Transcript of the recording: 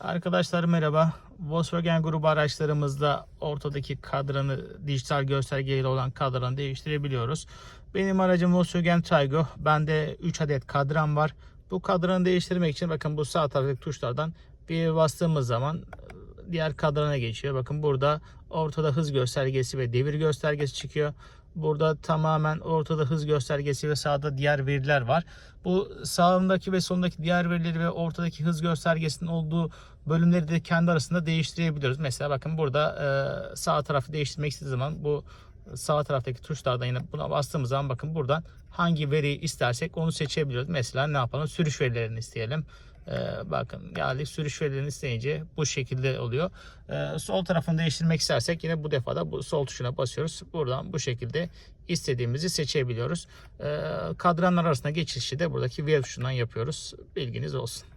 Arkadaşlar merhaba. Volkswagen grubu araçlarımızda ortadaki kadranı dijital göstergeyle olan kadranı değiştirebiliyoruz. Benim aracım Volkswagen Taygo. Bende 3 adet kadran var. Bu kadranı değiştirmek için bakın bu sağ taraftaki tuşlardan bir bastığımız zaman diğer kadrana geçiyor. Bakın burada ortada hız göstergesi ve devir göstergesi çıkıyor. Burada tamamen ortada hız göstergesi ve sağda diğer veriler var. Bu sağındaki ve solundaki diğer verileri ve ortadaki hız göstergesinin olduğu bölümleri de kendi arasında değiştirebiliyoruz. Mesela bakın burada e, sağ tarafı değiştirmek istediği zaman bu sağ taraftaki tuşlardan yine buna bastığımız zaman bakın buradan hangi veriyi istersek onu seçebiliyoruz. Mesela ne yapalım? Sürüş verilerini isteyelim. Ee, bakın geldik sürüş verilerini isteyince bu şekilde oluyor. Ee, sol tarafını değiştirmek istersek yine bu defada bu sol tuşuna basıyoruz. Buradan bu şekilde istediğimizi seçebiliyoruz. Ee, kadranlar arasında geçişi de buradaki veri tuşundan yapıyoruz. Bilginiz olsun.